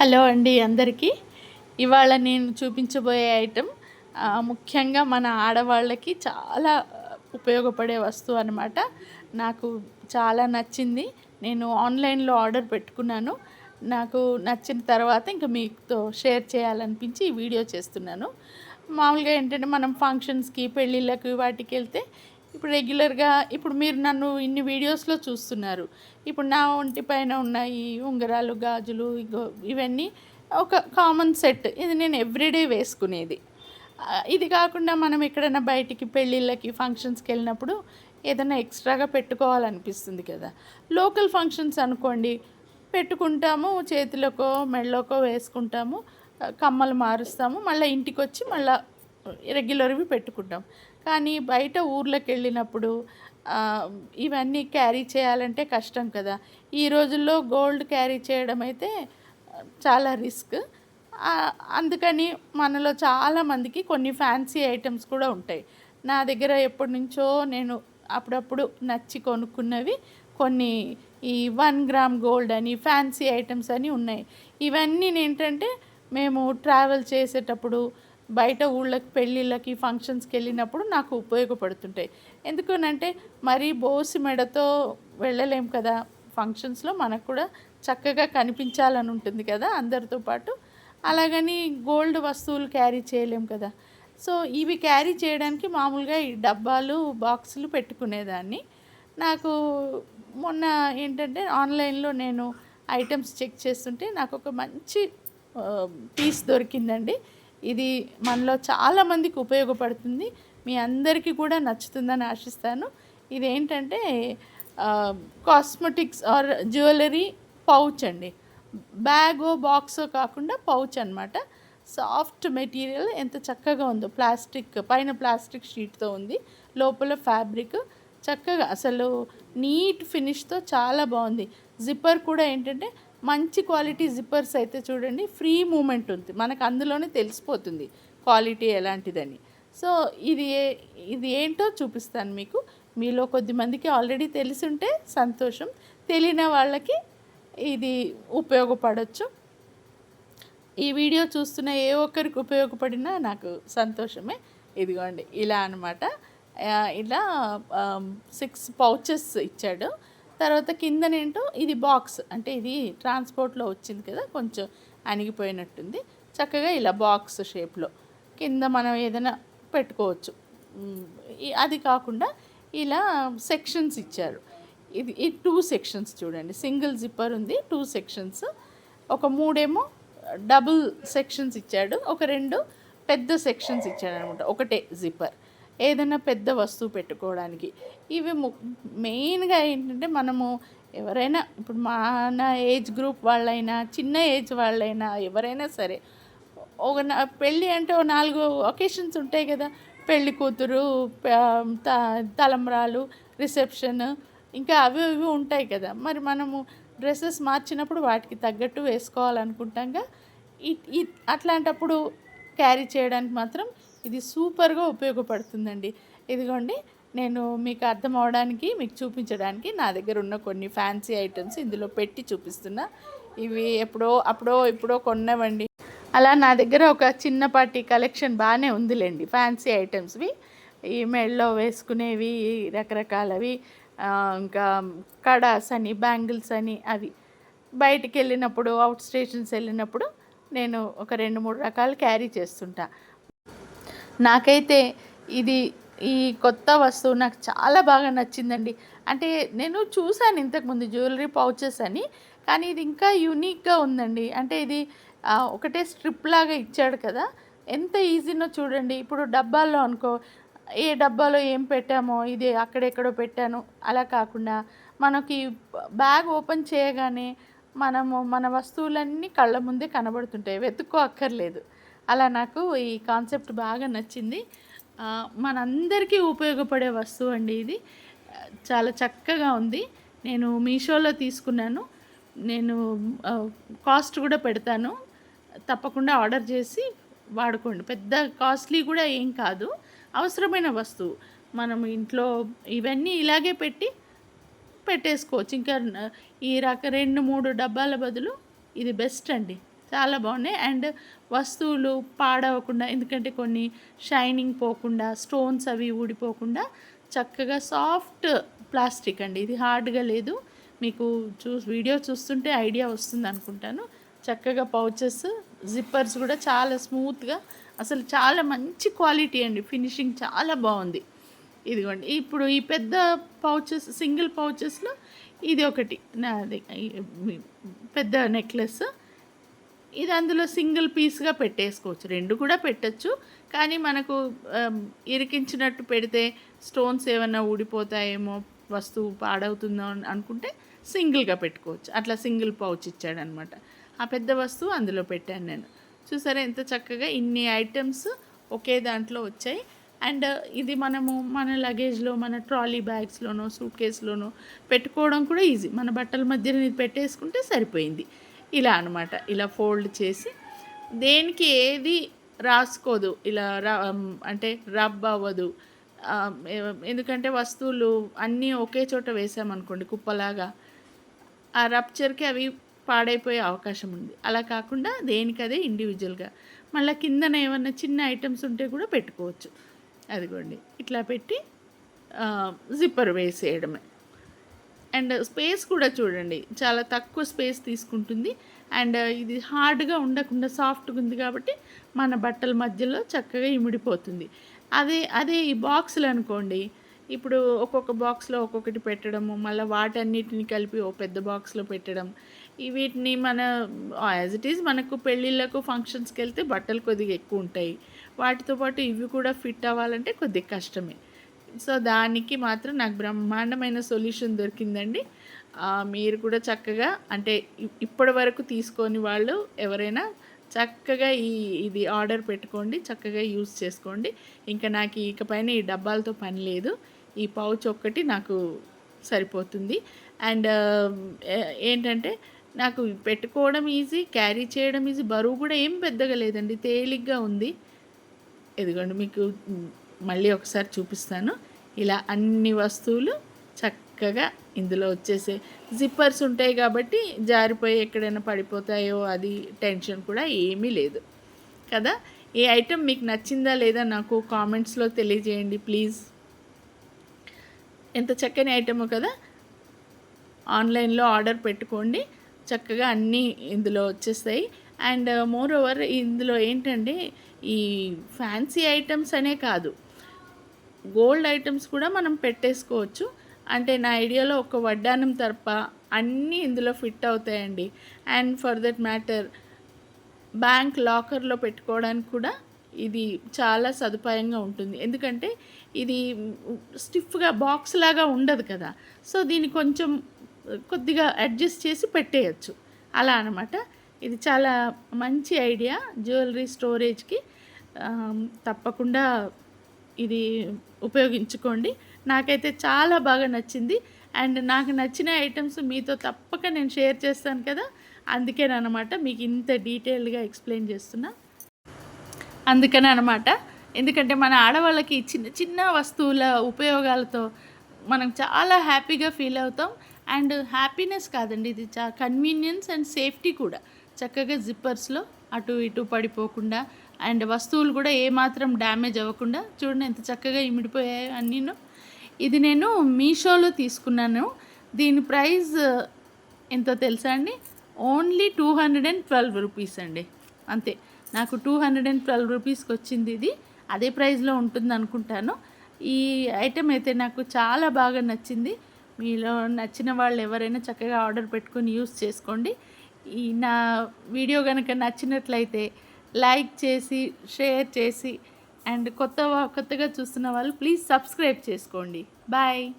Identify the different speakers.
Speaker 1: Hello అండి అందరికీ. ఇవాళ నేను చూపించబోయే ఐటెం ముఖ్యంగా మన ఆడవాళ్ళకి చాలా ఉపయోగపడే వస్తువు అనమాట నాకు చాలా నచ్చింది. నేను ఆన్లైన్లో ఆర్డర్ పెట్టుకున్నాను. నాకు నచ్చిన తర్వాత ఇంకా మీతో షేర్ చేయాలనిపించి ఈ వీడియో చేస్తున్నాను. మామూలుగా ఏంటంటే మనం ఫంక్షన్స్కి పెళ్ళిళ్ళకి వాటికి వెళ్తే ఇప్పుడు రెగ్యులర్గా ఇప్పుడు మీరు నన్ను ఇన్ని వీడియోస్లో చూస్తున్నారు. ఇప్పుడు నా ఒంటి పైన ఉన్న ఈ ఉంగరాలు గాజులు ఇగో ఇవన్నీ ఒక కామన్ సెట్ ఇది నేను ఎవ్రీడే వేసుకునేది. ఇది కాకుండా మనం ఎక్కడైనా బయటికి పెళ్ళిళ్ళకి ఫంక్షన్స్కి వెళ్ళినప్పుడు ఏదైనా ఎక్స్ట్రాగా పెట్టుకోవాలనిపిస్తుంది కదా. లోకల్ ఫంక్షన్స్ అనుకోండి పెట్టుకుంటాము చేతులకో మెళ్ళకో వేసుకుంటాము కమ్మలు మారుస్తాము మళ్ళీ ఇంటికి వచ్చి మళ్ళీ రెగ్యులర్వి పెట్టుకుంటాం. కానీ బయట ఊర్లోకి వెళ్ళినప్పుడు ఇవన్నీ క్యారీ చేయాలంటే కష్టం కదా. ఈ రోజుల్లో గోల్డ్ క్యారీ చేయడం అయితే చాలా రిస్క్. అందుకని మనలో చాలామందికి కొన్ని ఫ్యాన్సీ ఐటమ్స్ కూడా ఉంటాయి. నా దగ్గర ఎప్పటి నుంచో నేను అప్పుడప్పుడు నచ్చి కొనుక్కున్నవి కొన్ని ఈ వన్ గ్రామ్ గోల్డ్ అని ఫ్యాన్సీ ఐటమ్స్ అని ఉన్నాయి. ఇవన్నీ ఏంటంటే మేము ట్రావెల్ చేసేటప్పుడు బయట ఊళ్ళకి పెళ్ళిళ్ళకి ఫంక్షన్స్కి వెళ్ళినప్పుడు నాకు ఉపయోగపడుతుంటాయి. ఎందుకనంటే మరీ బోసి మెడతో వెళ్ళలేం కదా. ఫంక్షన్స్లో మనకు కూడా చక్కగా కనిపించాలని ఉంటుంది కదా అందరితో పాటు. అలాగని గోల్డ్ వస్తువులు క్యారీ చేయలేం కదా. సో ఇవి క్యారీ చేయడానికి మామూలుగా ఈ డబ్బాలు బాక్సులు పెట్టుకునేదాన్ని. నాకు మొన్న ఏంటంటే ఆన్లైన్లో నేను ఐటమ్స్ చెక్ చేస్తుంటే నాకు ఒక మంచి పీస్ దొరికిందండి. ఇది మనలో చాలామందికి ఉపయోగపడుతుంది. మీ అందరికీ కూడా నచ్చుతుందని ఆశిస్తాను. ఇదేంటంటే కాస్మెటిక్స్ ఆర్ జ్యువెలరీ పౌచ్ అండి. బ్యాగో బాక్సో కాకుండా పౌచ్ అనమాట సాఫ్ట్ మెటీరియల్ ఎంత చక్కగా ఉందో ప్లాస్టిక్ పైన ప్లాస్టిక్ షీట్తో ఉంది. లోపల ఫ్యాబ్రిక్ చక్కగా అసలు నీట్ ఫినిష్తో చాలా బాగుంది. జిప్పర్ కూడా ఏంటంటే మంచి క్వాలిటీ జిప్పర్స్ అయితే చూడండి ఫ్రీ మూమెంట్ ఉంది. మనకు అందులోనే తెలిసిపోతుంది క్వాలిటీ ఎలాంటిదని. సో ఇది ఏ- ఇది ఏంటో చూపిస్తాను మీకు. మీలో కొద్దిమందికి ఆల్రెడీ తెలిసి ఉంటే సంతోషం. తెలియని వాళ్ళకి ఇది ఉపయోగపడవచ్చు ఈ వీడియో చూస్తున్న ఏ ఒక్కరికి ఉపయోగపడినా నాకు సంతోషమే. ఇదిగోండి ఇలా అనమాట ఇలా సిక్స్ పౌచెస్ ఇచ్చాడు. తర్వాత కిందనేంటో ఇది బాక్స్ అంటే ఇది ట్రాన్స్పోర్ట్లో వచ్చింది కదా కొంచెం అణిగిపోయినట్టుంది. చక్కగా ఇలా బాక్స్ షేప్లో కింద మనం ఏదైనా పెట్టుకోవచ్చు. అది కాకుండా ఇలా సెక్షన్స్ ఇచ్చారు. ఇది ఈ టూ సెక్షన్స్ చూడండి సింగిల్ జిప్పర్ ఉంది టూ సెక్షన్స్. ఒక మూడేమో డబుల్ సెక్షన్స్ ఇచ్చాడు ఒక రెండు పెద్ద సెక్షన్స్ ఇచ్చాడు అనమాట ఒకటే జిప్పర్. ఏదైనా పెద్ద వస్తువు పెట్టుకోవడానికి. ఇవి ము- మెయిన్గా ఏంటంటే మనము ఎవరైనా ఇప్పుడు మన ఏజ్ గ్రూప్ వాళ్ళైనా చిన్న ఏజ్ వాళ్ళైనా ఎవరైనా సరే ఒక నా- పెళ్ళి అంటే ఓ నాలుగు ఒకేషన్స్ ఉంటాయి కదా. పెళ్ళి కూతురు త- తలంబ్రాలు రిసెప్షన్ ఇంకా అవి ఇవి ఉంటాయి కదా. మరి మనము డ్రెస్సెస్ మార్చినప్పుడు వాటికి తగ్గట్టు వేసుకోవాలనుకుంటాంగా ఈ- అట్లాంటప్పుడు క్యారీ చేయడానికి మాత్రం ఇది సూపర్గా ఉపయోగపడుతుందండి. ఇదిగోండి నేను మీకు అర్థం అవడానికి మీకు చూపించడానికి నా దగ్గర ఉన్న కొన్ని ఫ్యాన్సీ ఐటమ్స్ ఇందులో పెట్టి చూపిస్తున్నా. ఇవి ఎప్పుడో అప్పుడో ఇప్పుడో కొన్నవండి. అలా నా దగ్గర ఒక చిన్నపాటి కలెక్షన్ బాగానే ఉందిలేండి ఫ్యాన్సీ ఐటమ్స్వి. ఈ మెడలో వేసుకునేవి రకరకాలవి ఇంకా కడాస్ అని బ్యాంగిల్స్ అని అవి. బయటికి వెళ్ళినప్పుడు అవుట్ స్టేషన్స్ వెళ్ళినప్పుడు నేను ఒక రెండు మూడు రకాలు క్యారీ చేస్తుంటా. నాకైతే ఇది ఈ కొత్త వస్తువు నాకు చాలా బాగా నచ్చిందండి. అంటే నేను చూశాను ఇంతకుముందు జ్యువెలరీ పౌచెస్ అని కానీ ఇది ఇంకా యూనిక్గా ఉందండి. అంటే ఇది ఒకటే స్ట్రిప్ లాగా ఇచ్చాడు కదా. ఎంత ఈజీనో చూడండి. ఇప్పుడు డబ్బాల్లో అనుకో ఏ డబ్బాలో ఏం పెట్టామో ఇది అక్కడెక్కడో పెట్టాను. అలా కాకుండా మనకి బ్యాగ్ ఓపెన్ చేయగానే మనము మన వస్తువులన్నీ కళ్ళ ముందే కనబడుతుంటాయి. వెతుక్కో అక్కర్లేదు అలా నాకు ఈ కాన్సెప్ట్ బాగా నచ్చింది. మనందరికీ ఉపయోగపడే వస్తువు అండి ఇది. చాలా చక్కగా ఉంది. నేను మీషోలో తీసుకున్నాను. నేను కాస్ట్ కూడా పెడతాను. తప్పకుండా ఆర్డర్ చేసి వాడుకోండి. పెద్ద కాస్ట్లీ కూడా ఏం కాదు. అవసరమైన వస్తువు. మనం ఇంట్లో ఇవన్నీ ఇలాగే పెట్టి పెట్టేసుకోవచ్చు. ఇంకా ఈ రక రెండు మూడు డబ్బాల బదులు ఇది బెస్ట్ అండి. చాలా బాగున్నాయి. అండ్ వస్తువులు పాడవకుండా ఎందుకంటే కొన్ని షైనింగ్ పోకుండా స్టోన్స్ అవి ఊడిపోకుండా చక్కగా సాఫ్ట్ ప్లాస్టిక్ అండి. ఇది హార్డ్గా లేదు. మీకు చూ వీడియో చూస్తుంటే ఐడియా వస్తుంది అనుకుంటాను. చక్కగా పౌచెస్ జిప్పర్స్ కూడా చాలా స్మూత్గా అసలు చాలా మంచి క్వాలిటీ అండి. ఫినిషింగ్ చాలా బాగుంది. ఇదిగోండి. ఇప్పుడు ఈ పెద్ద పౌచెస్ సింగిల్ పౌచెస్లో ఇది ఒకటి. నాది పెద్ద నెక్లెస్. ఇది అందులో సింగిల్ పీస్గా పెట్టేసుకోవచ్చు. రెండు కూడా పెట్టచ్చు. కానీ మనకు ఇరికించినట్టు పెడితే స్టోన్స్ ఏమైనా ఊడిపోతాయేమో వస్తువు పాడవుతుందో అనుకుంటే సింగిల్గా పెట్టుకోవచ్చు. అట్లా సింగిల్ పౌచ్ ఇచ్చాడనమాట. ఆ పెద్ద వస్తువు అందులో పెట్టాను నేను. చూసారా ఎంత చక్కగా ఇన్ని ఐటమ్స్ ఒకే దాంట్లో వచ్చాయి. అండ్ ఇది మనము మన లగేజ్లో మన ట్రాలీ బ్యాగ్స్లోనో సూట్ కేసులోనో పెట్టుకోవడం కూడా ఈజీ. మన బట్టల మధ్యలో ఇది పెట్టేసుకుంటే సరిపోయింది. ఇలా అనమాట ఇలా ఫోల్డ్ చేసి దేనికి ఏది రాసుకోదు. ఇలా అంటే రబ్ అవ్వదు. ఎందుకంటే వస్తువులు అన్నీ ఒకే చోట వేసామనుకోండి కుప్పలాగా ఆ రప్చర్కి అవి పాడైపోయే అవకాశం ఉంది. అలా కాకుండా దేనికదే ఇండివిజువల్గా. మళ్ళీ కిందన ఏమన్నా చిన్న ఐటమ్స్ ఉంటే కూడా పెట్టుకోవచ్చు. అదిగోండి. ఇట్లా పెట్టి జిప్పర్ వేసేయడమే. అండ్ స్పేస్ కూడా చూడండి. చాలా తక్కువ స్పేస్ తీసుకుంటుంది. అండ్ ఇది హార్డ్గా ఉండకుండా సాఫ్ట్గా ఉంది కాబట్టి మన బట్టల మధ్యలో చక్కగా ఇమిడిపోతుంది. అదే అదే ఈ బాక్సులు అనుకోండి. ఇప్పుడు ఒక్కొక్క బాక్స్లో ఒక్కొక్కటి పెట్టడము మళ్ళీ వాటన్నిటిని కలిపి ఓ పెద్ద బాక్స్లో పెట్టడం. ఈ వీటిని మన యాజ్ ఇట్ ఈజ్ మనకు పెళ్ళిళ్ళకు ఫంక్షన్స్కి వెళ్తే బట్టలు కొద్దిగా ఎక్కువ ఉంటాయి. వాటితో పాటు ఇవి కూడా ఫిట్ అవ్వాలంటే కొద్దిగా కష్టమే. సో దానికి మాత్రం నాకు బ్రహ్మాండమైన సొల్యూషన్ దొరికిందండి. మీరు కూడా చక్కగా అంటే ఇప్పటి వరకు తీసుకొని వాళ్ళు ఎవరైనా చక్కగా ఈ ఇది ఆర్డర్ పెట్టుకోండి చక్కగా యూస్ చేసుకోండి. ఇంకా నాకు ఇకపైన ఈ డబ్బాలతో పని లేదు. ఈ పౌచ్ ఒక్కటి నాకు సరిపోతుంది. అండ్ ఏంటంటే నాకు పెట్టుకోవడం ఈజీ క్యారీ చేయడం ఈజీ బరువు కూడా ఏం పెద్దగా లేదండి తేలిగ్గా ఉంది. ఇదిగోండి మీకు మళ్ళీ ఒకసారి చూపిస్తాను. ఇలా అన్ని వస్తువులు చక్కగా ఇందులో వచ్చేసే జిప్పర్స్ ఉంటాయి కాబట్టి జారిపోయి ఎక్కడైనా పడిపోతాయో అది టెన్షన్ కూడా ఏమీ లేదు. కదా? ఈ ఐటెం మీకు నచ్చిందా లేదా నాకు కామెంట్స్లో తెలియజేయండి ప్లీజ్ ఎంత చక్కని ఐటమ్ కదా? ఆన్లైన్లో ఆర్డర్ పెట్టుకోండి. చక్కగా అన్నీ ఇందులో వచ్చేస్తాయి. అండ్ మోర్ ఓవర్ ఇందులో ఏంటంటే ఈ ఫ్యాన్సీ ఐటమ్స్ అనే కాదు. గోల్డ్ ఐటమ్స్ కూడా మనం పెట్టేసుకోవచ్చు. అంటే నా ఐడియాలో ఒక వడ్డానం తరప అన్నీ ఇందులో ఫిట్ అవుతాయండి. And for that matter bank లాకర్లో పెట్టుకోవడానికి కూడా ఇది చాలా సదుపాయంగా ఉంటుంది. ఎందుకంటే ఇది స్టిఫ్గా బాక్స్ లాగా ఉండదు కదా. సో దీన్ని కొంచెం కొద్దిగా అడ్జస్ట్ చేసి పెట్టేయచ్చు. అలా అనమాట ఇది చాలా మంచి ఐడియా. జ్యువెలరీ స్టోరేజ్కి తప్పకుండా ఇది ఉపయోగించుకోండి. నాకైతే చాలా బాగా నచ్చింది. అండ్ నాకు నచ్చిన ఐటమ్స్ మీతో తప్పక నేను షేర్ చేస్తాను కదా. అందుకేనమాట మీకు ఇంత డీటెయిల్గా ఎక్స్ప్లెయిన్ చేస్తున్నా. అందుకనే అనమాట ఎందుకంటే మన ఆడవాళ్ళకి చిన్న చిన్న వస్తువుల ఉపయోగాలతో మనం చాలా హ్యాపీగా ఫీల్ అవుతాం. అండ్ హ్యాపీనెస్ కాదండి. ఇది చా కన్వీనియన్స్ అండ్ సేఫ్టీ కూడా. చక్కగా జిప్పర్స్లో అటు ఇటు పడిపోకుండా అండ్ వస్తువులు కూడా ఏమాత్రం డ్యామేజ్ అవ్వకుండా చూడండి ఎంత చక్కగా ఇమిడిపోయాయో అన్నీను. ఇది నేను మీషోలో తీసుకున్నాను. దీని ప్రైస్ ఎంతో తెలుసా అండి? Only two hundred and twelve rupees అండి. అంతే. నాకు టూ హండ్రెడ్ అండ్ ట్వెల్వ్ రూపీస్కి వచ్చింది ఇది. అదే ప్రైస్లో ఉంటుంది అనుకుంటాను. ఈ ఐటెం అయితే నాకు చాలా బాగా నచ్చింది. మీలో నచ్చిన వాళ్ళు ఎవరైనా చక్కగా ఆర్డర్ పెట్టుకొని యూస్ చేసుకోండి. ఈ నా వీడియో కనుక నచ్చినట్లయితే లైక్ చేసి షేర్ చేసి అండ్ కొత్త కొత్తగా చూస్తున్న వాళ్ళు ప్లీజ్ సబ్స్క్రైబ్ చేసుకోండి. బాయ్.